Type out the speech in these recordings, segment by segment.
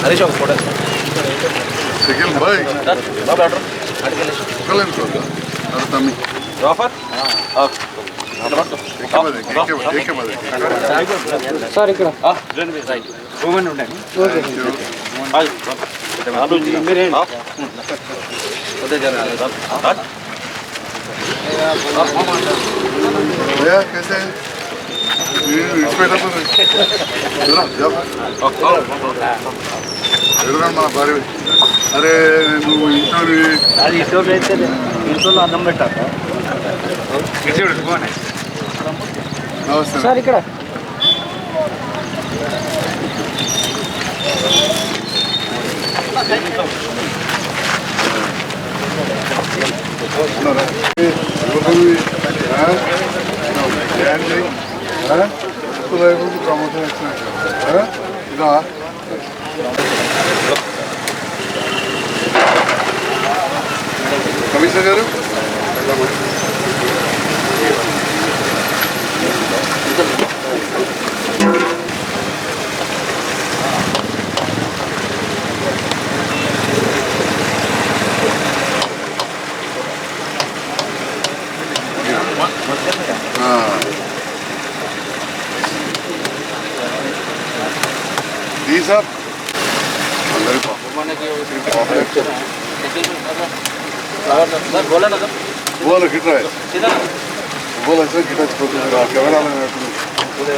ಹರೀಶ್ ಅವ್ರ ಫೋಟೋ ಸಿಗಿಲ್ ಬಾಯ್ ಬಾಬ್ ಡಾಕ್ಟರ್ ಅಡಿಗೆ ತಮ್ಮಿ ಆಫರ್ సార్ ఇక్కడ మీరే మన భార్య అరే నువ్వు ఇంటర్వ్యూ అది ఇంట్లో అయితే ఇంట్లో అన్నం పెట్టాక నమస్తే సార్ ఇక్కడ ఉన్నారా? ఏ, ఎవరిది? ఆ? ఏంటి? ఆ? ఇప్పుడు बोला कितना है बोला सर कितना छोटे से आप कैमरा में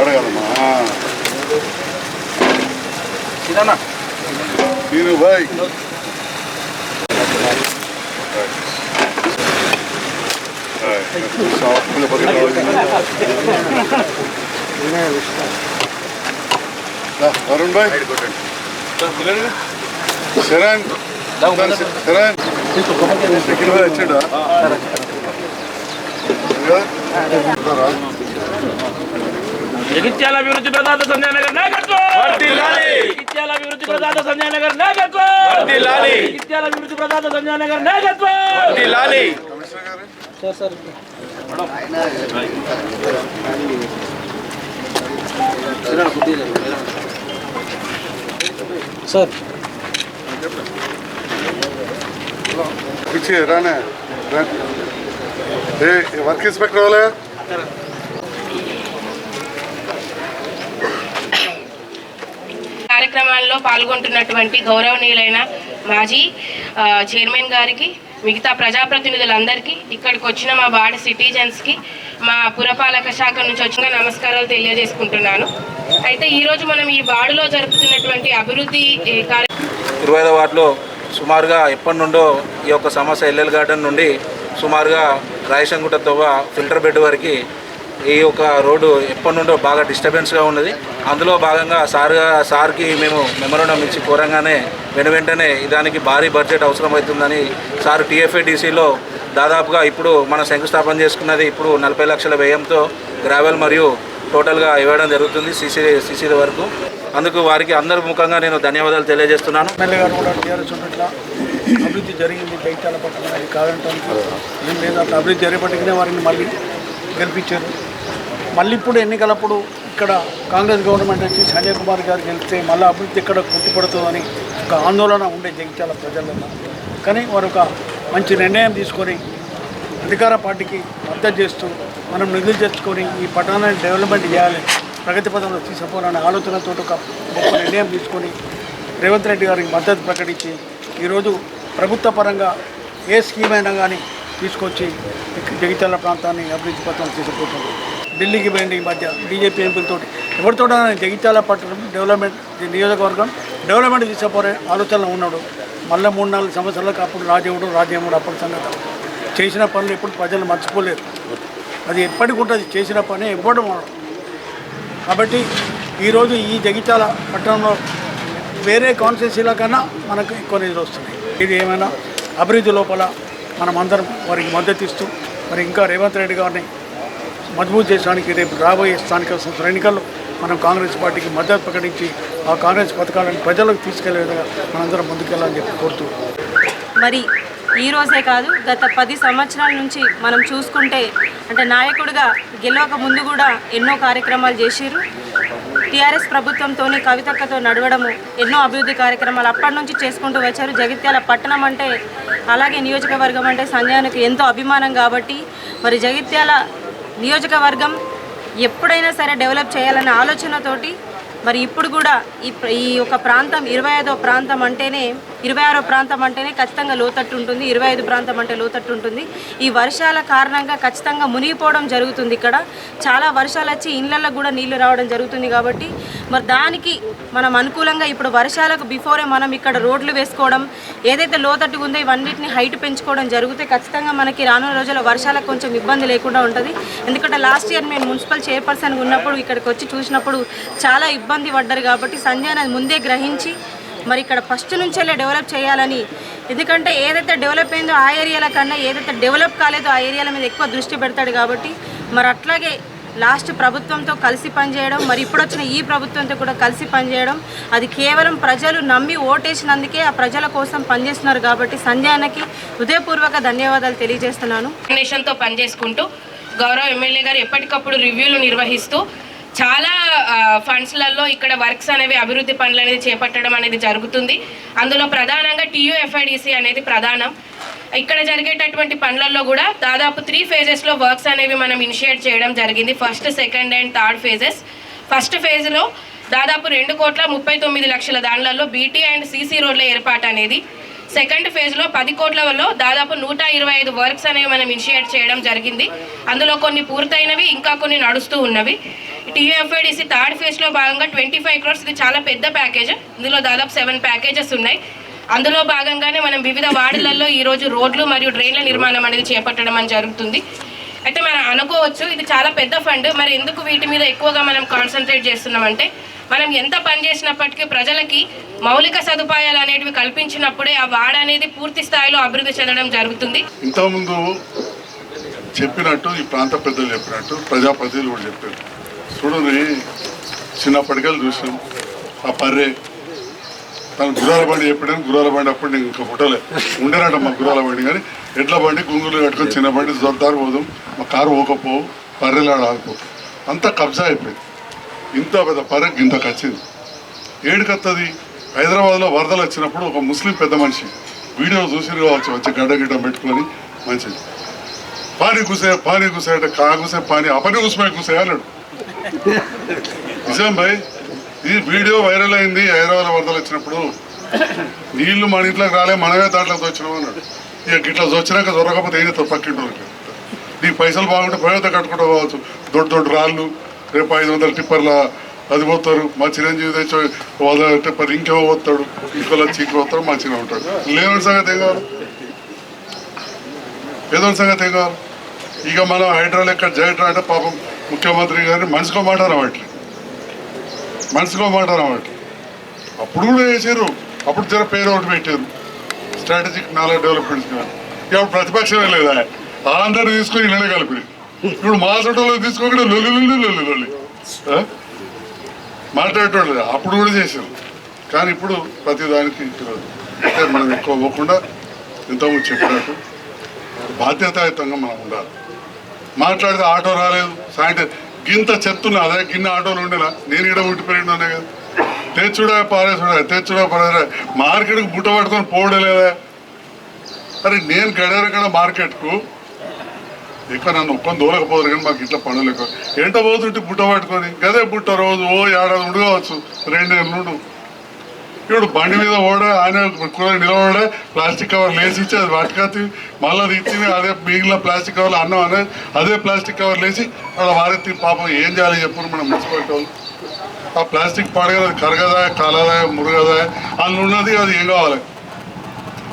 अरे यार हां सीधा ना तीनों भाई Sağ ol. Ne usta? Da Harun Bey. Seren వచ్చాడా జగిత్యాల అభివృద్ధి ప్రదాత సంజయ్ నగర్ నాయకత్వం అభివృద్ధి ప్రదాత సంజయ్ నగర్ నాయకత్వం జగిత్యాల అభివృద్ధి ప్రదాత సంజయ్ నగర్ నాయకత్వం సార్. వర్క్ ఇన్స్పెక్టర్ కార్యక్రమాల్లో పాల్గొంటున్నటువంటి గౌరవనీయులైన మాజీ చైర్మన్ గారికి మిగతా ప్రజాప్రతినిధులందరికీ ఇక్కడికి వచ్చిన మా బాడి సిటిజన్స్కి మా పురపాలక శాఖ నుంచి వచ్చిన నమస్కారాలు తెలియజేసుకుంటున్నాను. అయితే ఈరోజు మనం ఈ బాడులో జరుపుతున్నటువంటి అభివృద్ధి ఏ, ఇరవై ఐదో వార్డులో సుమారుగా ఎప్పటి నుండో ఈ యొక్క సమస్య ఎల్ఎల్ గార్డెన్ నుండి సుమారుగా రాయశంగుట తవ్వ ఫిల్టర్ బెడ్ వరకు ఈ యొక్క రోడ్డు ఎప్పటి నుండో బాగా డిస్టర్బెన్స్గా ఉన్నది. అందులో భాగంగా సార్ సార్కి మేము మెమోరండం ఇచ్చి కోరంగానే వెను వెంటనే దానికి భారీ బడ్జెట్ అవసరమవుతుందని సార్ టీఎఫ్ఏడిసిలో దాదాపుగా ఇప్పుడు మనం శంకుస్థాపన చేసుకున్నది ఇప్పుడు నలభై లక్షల వ్యయంతో గ్రావెల్ మరియు టోటల్గా ఇవ్వడం జరుగుతుంది సీసీ సీసీ వరకు. అందుకు వారికి అందరి ముఖంగా నేను ధన్యవాదాలు తెలియజేస్తున్నాను. అభివృద్ధి జరిగింది జైత్యాల పట్టణం కాదంటానికి. ఏం లేదు అభివృద్ధి జరిగేపటికినే వారిని మళ్ళీ గెలిపించారు. మళ్ళీ ఇప్పుడు ఎన్నికలప్పుడు ఇక్కడ కాంగ్రెస్ గవర్నమెంట్ వచ్చి సంజయ్ కుమార్ గారు గెలిస్తే మళ్ళీ అభివృద్ధి ఎక్కడ కుట్టిపడుతుందని ఒక ఆందోళన ఉండే జగిత్యాల ప్రజలలో. కానీ వారు ఒక మంచి నిర్ణయం తీసుకొని అధికార పార్టీకి మద్దతు చేస్తూ మనం నిధులు తెచ్చుకొని ఈ పట్టణాన్ని డెవలప్మెంట్ చేయాలి ప్రగతి పదంలో తీసుకుపోవాలనే ఆలోచనతో ఒక గొప్ప నిర్ణయం తీసుకొని రేవంత్ రెడ్డి గారికి మద్దతు ప్రకటించి ఈరోజు ప్రభుత్వ పరంగా ఏ స్కీమ్ అయినా కానీ తీసుకొచ్చి జగిత్యాల ప్రాంతాన్ని అభివృద్ధి పథకం తీసుకుపోతుంది. ఢిల్లీకి పోయింది ఈ మధ్య బీజేపీ ఎంపీలతో ఎవరితో జగిత్యాల పట్టణం డెవలప్మెంట్ నియోజకవర్గం. డెవలప్మెంట్ తీసుకుపోరే ఆలోచనలో ఉన్నాడు. మళ్ళీ మూడు నాలుగు సంవత్సరాలకు అప్పుడు రాజేవుడు రాజేవుడు అప్పుడు సంగతి. చేసిన పనులు ఎప్పుడు ప్రజలు మర్చిపోలేరు. అది ఎప్పటికి ఉంటుంది. చేసిన పని ఇవ్వడం కాబట్టి ఈరోజు ఈ జగిత్యాల పట్టణంలో వేరే కాన్స్టిట్యూన్సీల కన్నా మనకు ఎక్కువ నిధులు వస్తున్నాయి. ఇది ఏమైనా అభివృద్ధి లోపల మనం అందరం వారికి మద్దతు ఇస్తూ మరి ఇంకా రేవంత్ రెడ్డి గారిని మజబూత్ చేయడానికి రేపు రాబోయే స్థానిక సంస్థల ఎన్నికల్లో మనం కాంగ్రెస్ పార్టీకి మద్దతు ప్రకటించి ఆ కాంగ్రెస్ పథకాలను ప్రజలకు తీసుకెళ్ళే విధంగా మనందరం ముందుకెళ్ళాలని చెప్పి కోరుతూ మరి ఈ రోజే కాదు గత పది సంవత్సరాల నుంచి మనం చూసుకుంటే అంటే నాయకుడిగా గెలవక ముందు కూడా ఎన్నో కార్యక్రమాలు చేసిర్రు. టీఆర్ఎస్ ప్రభుత్వంతో కవితక్కతో నడవడము ఎన్నో అభివృద్ధి కార్యక్రమాలు అప్పటి నుంచి చేసుకుంటూ వచ్చారు. జగిత్యాల పట్టణం అంటే అలాగే నియోజకవర్గం అంటే సంజయానికి ఎంతో అభిమానం కాబట్టి మరి జగిత్యాల నియోజకవర్గం ఎప్పుడైనా సరే డెవలప్ చేయాలనే ఆలోచనతోటి మరి ఇప్పుడు కూడా ఈ ఈ ఒక ప్రాంతం ఇరవై ఐదో ప్రాంతం అంటేనే ఇరవై ఆరో ప్రాంతం అంటేనే ఖచ్చితంగా లోతట్టు ఉంటుంది ఇరవై ఐదు ప్రాంతం అంటే లోతట్టు ఉంటుంది. ఈ వర్షాల కారణంగా ఖచ్చితంగా మునిగిపోవడం జరుగుతుంది ఇక్కడ. చాలా వర్షాలు వచ్చి ఇళ్ళల్లో కూడా నీళ్ళు రావడం జరుగుతుంది కాబట్టి మరి దానికి మనం అనుకూలంగా ఇప్పుడు వర్షాలకు బిఫోరే మనం ఇక్కడ రోడ్లు వేసుకోవడం ఏదైతే లోతట్టు ఉందో ఇవన్నిటిని హైట్ పెంచుకోవడం జరిగితే ఖచ్చితంగా మనకి రానున్న రోజుల్లో వర్షాలకు కొంచెం ఇబ్బంది లేకుండా ఉంటుంది. ఎందుకంటే లాస్ట్ ఇయర్ నేను మున్సిపల్ చైర్పర్సన్గా ఉన్నప్పుడు ఇక్కడికి వచ్చి చూసినప్పుడు చాలా ఇబ్బంది ఇబ్బంది పడ్డారు కాబట్టి సంజయ్ అది ముందే గ్రహించి మరి ఇక్కడ ఫస్ట్ నుంచెల్లే డెవలప్ చేయాలని. ఎందుకంటే ఏదైతే డెవలప్ అయిందో ఆ ఏరియాల కన్నా ఏదైతే డెవలప్ కాలేదో ఆ ఏరియాల మీద ఎక్కువ దృష్టి పెడతాడు కాబట్టి మరి అట్లాగే లాస్ట్ ప్రభుత్వంతో కలిసి పనిచేయడం మరి ఇప్పుడు వచ్చిన ఈ ప్రభుత్వంతో కూడా కలిసి పనిచేయడం అది కేవలం ప్రజలు నమ్మి ఓటేసినందుకే ఆ ప్రజల కోసం పనిచేస్తున్నారు కాబట్టి సంధ్యానకి హృదయపూర్వక ధన్యవాదాలు తెలియజేస్తున్నాను. నేషన్తో పనిచేసుకుంటూ గౌరవ ఎమ్మెల్యే గారు ఎప్పటికప్పుడు రివ్యూలు నిర్వహిస్తూ చాలా ఫండ్స్లలో ఇక్కడ వర్క్స్ అనేవి అభివృద్ధి పనులు అనేది చేపట్టడం అనేది జరుగుతుంది. అందులో ప్రధానంగా టీయూఎఫ్ఐడిసి అనేది ప్రధానం. ఇక్కడ జరిగేటటువంటి పనులలో కూడా దాదాపు త్రీ ఫేజెస్లో వర్క్స్ అనేవి మనం ఇనిషియేట్ చేయడం జరిగింది. First second and third phases first ఫేజ్లో దాదాపు రెండు కోట్ల ముప్పై తొమ్మిది లక్షల దానిలలో బీటీ అండ్ సీసీ రోడ్ల ఏర్పాటు అనేది సెకండ్ ఫేజ్లో పది కోట్లలో దాదాపు నూట ఇరవై ఐదు వర్క్స్ అనేవి మనం ఇనిషియేట్ చేయడం జరిగింది. అందులో కొన్ని పూర్తయినవి ఇంకా కొన్ని నడుస్తూ ఉన్నవి. టీఎఫ్ఐడిసి థర్డ్ ఫేజ్లో భాగంగా ట్వంటీ ఫైవ్ క్రోర్స్ ఇది చాలా పెద్ద ప్యాకేజ్. ఇందులో దాదాపు సెవెన్ ప్యాకేజెస్ ఉన్నాయి. అందులో భాగంగానే మనం వివిధ వార్డులలో ఈరోజు రోడ్లు మరియు డ్రైన్ల నిర్మాణం అనేది చేపట్టడం అని జరుగుతుంది. అయితే మనం అనుకోవచ్చు ఇది చాలా పెద్ద ఫండ్. మరి ఎందుకు వీటి మీద ఎక్కువగా మనం కాన్సన్ట్రేట్ చేస్తున్నామంటే మనం ఎంత పని చేసినప్పటికీ ప్రజలకి మౌలిక సదుపాయాలు అనేటివి కల్పించినప్పుడే ఆ వాడ అనేది పూర్తి స్థాయిలో అభివృద్ధి చెందడం జరుగుతుంది. ఇంతకుముందు చెప్పినట్టు ఈ ప్రాంత పెద్దలు చెప్పినట్టు ప్రజాప్రతినిధులు కూడా చెప్పారు. చూడండి చిన్నప్పటికల్ చూసాం. ఆ పర్రే తను గుర్రాల బండి చెప్పాడని గుర్రాల బండి అప్పుడు నేను ఇంకా ఫోటోలే ఉండేనట మా గుర్రాల బండి కానీ ఎడ్ల బండి గుంగులు కట్టుకొని చిన్న బండి దొరదారు పోదాం మా కారు పోకపోవు పర్రెలాడ ఆగిపో. అంతా కబ్జా అయిపోయింది. ఇంత పెద్ద పర్రె ఇంతకు వచ్చింది ఏడుకత్తది? హైదరాబాద్లో వరదలు వచ్చినప్పుడు ఒక ముస్లిం పెద్ద మనిషి వీడియో చూసి కావచ్చు వచ్చి గడ్డ గిడ్డ పెట్టుకొని మంచిది. పానీ కూసే పానీ కూసే అంటే కా కూసే పానీ అపని కూసమే కూసే అన్నాడు. నిజాం భాయ్ ఈ వీడియో వైరల్ అయింది హైదరాబాద్ వరదలు వచ్చినప్పుడు నీళ్ళు మన ఇంట్లోకి రాలే మనమే దాంట్లోకి వచ్చినాం అన్నాడు. ఇక ఇట్లా వచ్చినాక దొరకకపోతే ఏం చేస్తారు పక్కింటి నీకు పైసలు బాగుంటే ప్రయోజన కట్టుకుంటూ పోవచ్చు. దొడ్డు దొడ్డు రాళ్ళు రేపు ఐదు వందల టిప్పర్ల అది పోతారు. మా చిరంజీవి తెచ్చి వాళ్ళ టిప్పర్ ఇంకేమో పోతాడు. ఇంకోలా చీకి పోతాడు మా చిన్న ఉంటాడు. లేని సంగతి ఏం కావాలి? ఏదో సంగతి ఏం కావాలి? ఇక మనం హైడ్రా లెక్క జైడ్రా అంటే పాపం ముఖ్యమంత్రి గారిని మనసుకో మాట రావట్లే. మనసుకో మాట రావట్లే. అప్పుడు కూడా వేసారు అప్పుడు జర పేరు ఒకటి పెట్టారు. స్ట్రాటజిక్ నాలెడ్జ్ డెవలప్మెంట్స్ కానీ ఇప్పుడు ప్రతిపక్షమే లేదా? అందరు తీసుకుని ఇళ్ళనే కలిపి ఇప్పుడు మా చుట్టూ తీసుకోకుండా లొల్లి లొల్లి లొల్లి లొల్లి మాట్లాడేటోళ్ళు. అప్పుడు కూడా చేశారు. కానీ ఇప్పుడు ప్రతి దానికి అంటే మనం ఎక్కువ పోకుండా ఇంతకుముందు చెప్పినట్టు బాధ్యతాయుతంగా మనం ఉండాలి. మాట్లాడితే ఆటో రాలేదు. సాయంత్రం గింత చెప్తున్నా. అదే గిన్నె ఆటోలు ఉండేలా. నేను ఇక్కడ ఉండిపోయిండు అనే కదా. తెచ్చుడా పారేసుడా తెచ్చుడా పారేసుడా. మార్కెట్కి బుట్ట పట్టుకొని పోవడం లేదా? అరే నేను గడేరకడ మార్కెట్కు ఎక్కువ నన్ను ఒక్కని దూరకపోదు కానీ మాకు ఇట్లా పనులు ఎక్కువ ఎంట పోతుంటే బుట్ట పట్టుకొని గదే బుట్ట రోజు ఓ ఏడాది ఉండవచ్చు. రెండు నెలలు ఇప్పుడు బండి మీద ఓడ ఆయన కూడా నిలబడే ప్లాస్టిక్ కవర్ లేసి అది పట్టుకొచ్చి మళ్ళీ ఇచ్చి అదే మిగిలిన ప్లాస్టిక్ కవర్లు అన్నం అనే అదే ప్లాస్టిక్ కవర్ లేచి అలా వారెత్తి పాపం ఏం చేయాలి చెప్పు మనం మున్సిపాలిటీ ఆ ప్లాస్టిక్ పాడగా అది కరగదా కలదా మురగదా అందులో ఉన్నది అది ఏం కావాలి?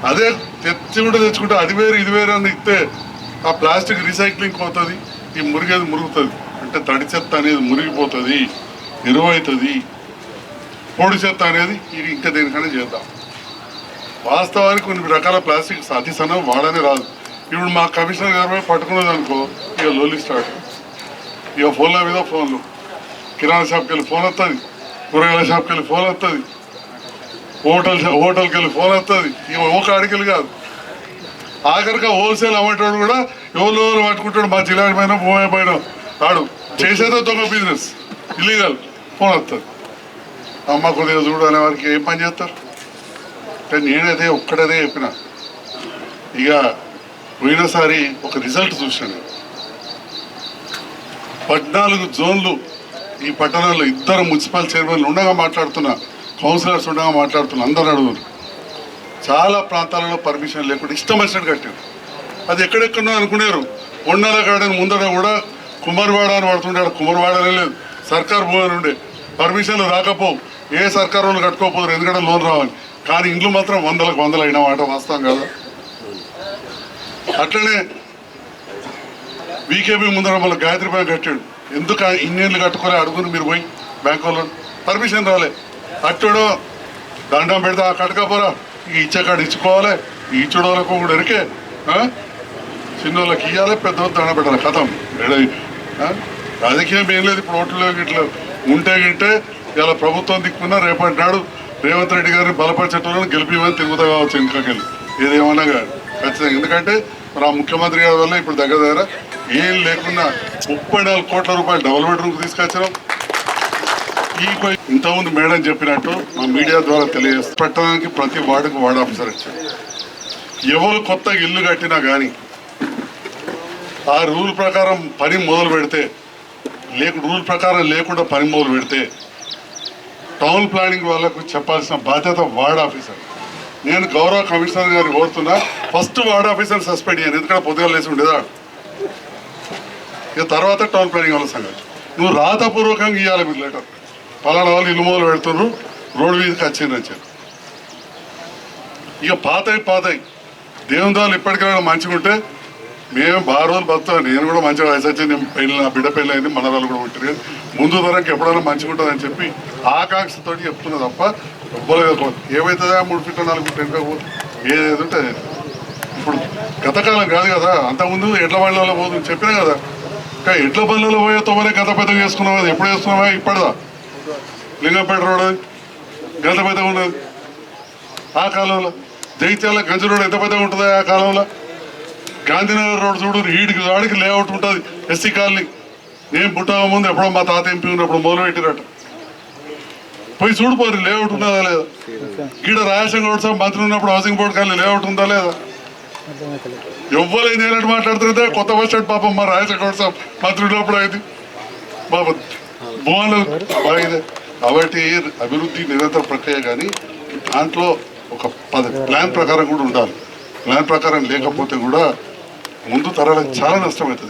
అదే తెచ్చి కూడా తెచ్చుకుంటే అది వేరు ఇది వేరు అని ఇస్తే ఆ ప్లాస్టిక్ రీసైక్లింగ్ పోతుంది ఈ మురిగేది మురుగుతుంది. అంటే తడి చెత్త అనేది మురిగిపోతుంది ఎరువవుతుంది పొడి చెత్త అనేది ఇది ఇంకా దేనికైనా చేద్దాం. వాస్తవానికి కొన్ని రకాల ప్లాస్టిక్ అతి సనం వాడనే రాదు. ఇప్పుడు మా కమిషనర్ గారు పట్టుకున్నది అనుకో ఇక లోలి స్టార్ట్. ఇక ఫోన్ల మీద ఫోన్లు. కిరాణా షాప్కి వెళ్ళి ఫోన్ వస్తుంది కూరగాయల షాప్కి వెళ్ళి ఫోన్ వస్తుంది హోటల్ హోటల్కి వెళ్ళి ఫోన్ వస్తుంది ఇక ఒక అడిగలు కాదు. ఆఖరిగా హోల్సేల్ అమ్మేటోడు కూడా ఎవరు ఎవరు పట్టుకుంటాడు? మా జిల్లా పైన భూమి పైన ఆడు చేసేదో దొంగ బిజినెస్ ఇల్లీగల్ ఫోన్ వస్తుంది అమ్మ కొద్దిగా చూడు అనే వారికి ఏం పని చేస్తారు? కానీ నేనదే ఒక్కడదే చెప్పిన. ఇక పోయినసారి ఒక రిజల్ట్ చూశాను. పద్నాలుగు జోన్లు ఈ పట్టణంలో ఇద్దరు మున్సిపల్ చైర్మన్లు ఉండగా మాట్లాడుతున్నా కౌన్సిలర్స్ ఉండగా మాట్లాడుతున్నా అందరు అడుగురు చాలా ప్రాంతాలలో పర్మిషన్ లేకుండా ఇష్టం వచ్చినట్టు కట్టారు. అది ఎక్కడెక్కడో అనుకున్నారు కొండల గార్డెన్ ముందర కూడా కుమ్మరివాడ అని పడుతుండే కుమ్మరివాడనే లేదు. సర్కార్ భూమి ఉండే. పర్మిషన్లు రాకపోవు. ఏ సర్కార్ వాళ్ళు ఎందుకంటే లోన్ రావాలి. కానీ ఇండ్లు మాత్రం వందలకు వందలు అయిన మాట వాస్తవం కదా. అట్లనే బీకేబీ ముందర మళ్ళీ గాయత్రి బ్యాంక్ కట్టాడు. ఎందుకు ఇన్నేళ్ళు కట్టుకోలే అడుగుని మీరు పోయి బ్యాంక్ వాళ్ళు పర్మిషన్ రాలే. అట్టడో దండం పెడితే ఆ కట్టకపోరా ఈ కాడ ఇచ్చుకోవాలి ఇచ్చుడోళ్ళకు కూడా ఎరికే ఆ? చిన్నోళ్ళకి ఇవ్వాలి పెద్ద దండం పెట్టాలి. కథం. రాజకీయం ఏం లేదు ఇప్పుడు ఓట్లు ఇట్లా ఉంటే గింటే ఇలా ప్రభుత్వం దిక్కున్నా రేపటి నాడు రేవంత్ రెడ్డి గారిని బలపరిచేటోళ్ళని గెలిపివని తిరుగుతా కావచ్చు ఇంకాకెళ్ళి ఏదేమన్నా కానీ ఖచ్చితంగా. ఎందుకంటే మరి ఆ ముఖ్యమంత్రి గారి వల్ల ఇప్పుడు దగ్గర దగ్గర ఏం లేకుండా ముప్పై నాలుగు కోట్ల రూపాయలు డబుల్ బెడ్రూమ్కి తీసుకొచ్చినాం. ఇంతకుముందు మేడం చెప్పినట్టు మా మీడియా ద్వారా తెలియజేస్తాం పట్టణానికి ప్రతి వార్డుకు వార్డు ఆఫీసర్ ఇచ్చారు ఎవరు కొత్త ఇల్లు కట్టినా కానీ ఆ రూల్ ప్రకారం పని మొదలు పెడితే లేక రూల్ ప్రకారం లేకుండా పని మొదలు పెడితే టౌన్ ప్లానింగ్ వాళ్ళకు చెప్పాల్సిన బాధ్యత వార్డ్ ఆఫీసర్. నేను గౌరవ కమిషనర్ గారిని కోరుతున్నా ఫస్ట్ వార్డ్ ఆఫీసర్ సస్పెండ్ చేయను ఎందుకంటే పొద్దుగా లేచి ఉండేదా? ఇక తర్వాత టౌన్ ప్లానింగ్ వాళ్ళ సంగతి. నువ్వు రాతపూర్వకంగా ఇవ్వాలి మీరు లెటర్. పలానా వాళ్ళు ఇల్లు మొదలు పెడుతున్నారు రోడ్డు మీదకి వచ్చింది అని చెప్పి ఇక పాతయి పాతయి దేవుని ద్వారా ఇప్పటికైనా మంచిగా ఉంటే మేము బాగా రోజులు బతుకుతాం. నేను కూడా మంచిగా వయసు వచ్చి నేను పెళ్ళి నా బిడ్డ పెళ్ళి అయింది మనరాలు కూడా ఉంటారు కానీ ముందు తరంకి ఎప్పుడైనా మంచిగా ఉంటుందని చెప్పి ఆకాంక్షతో చెప్తున్నా తప్ప ఇవ్వలేదు ఏమవుతుందా మూడు ఫీట్ల నాలుగు ఫీట్ల వెనుక పోదు ఉంటే ఇప్పుడు గతకాలం కాదు కదా అంతకుముందు ఎడ్ల బండ్లలో పోదు చెప్పినా కదా. ఇంకా ఎడ్ల బండ్లలో పోయే తొమ్మిది గత పెద్ద చేసుకున్నావా ఎప్పుడు వేసుకున్నావా ఇప్పటిదా? లింగంపేట రోడ్ అది గంత పెద్దగా ఉన్నది ఆ కాలంలో జైత్యాల గంజ రోడ్ ఎంత పెద్దగా ఉంటుంది ఆ కాలంలో? గాంధీనగర్ రోడ్ చూడు ఈడికి ఆడికి లేఅవుట్ ఉంటుంది ఎస్సీ కాలనీ. నేను పుట్టక ముందు ఎప్పుడో మా తాత ఎంపీ ఉన్నప్పుడు మొదలు పోయి చూడిపోరు లేఅవుట్ ఉన్నదా లేదా? ఈడ రాయసం గౌడ్ సార్ మంత్రి ఉన్నప్పుడు హౌసింగ్ బోర్డు కానీ లేఅవుట్ ఉందా లేదా? ఎవ్వరైంది నేనట్టు మాట్లాడుతుంటే కొత్త బస్ స్టాండ్ పాపం మా రాయసం గౌడ్ సార్ మంత్రి ఉన్నప్పుడు అయింది. బాబా భువన్లు బాగా కాబట్టి అభివృద్ధి నిరంతర ప్రక్రియ కానీ దాంట్లో ఒక పది ప్లాన్ ప్రకారం కూడా ఉండాలి. ప్లాన్ ప్రకారం లేకపోతే కూడా ముందు తరాలకు చాలా నష్టమవుతుంది.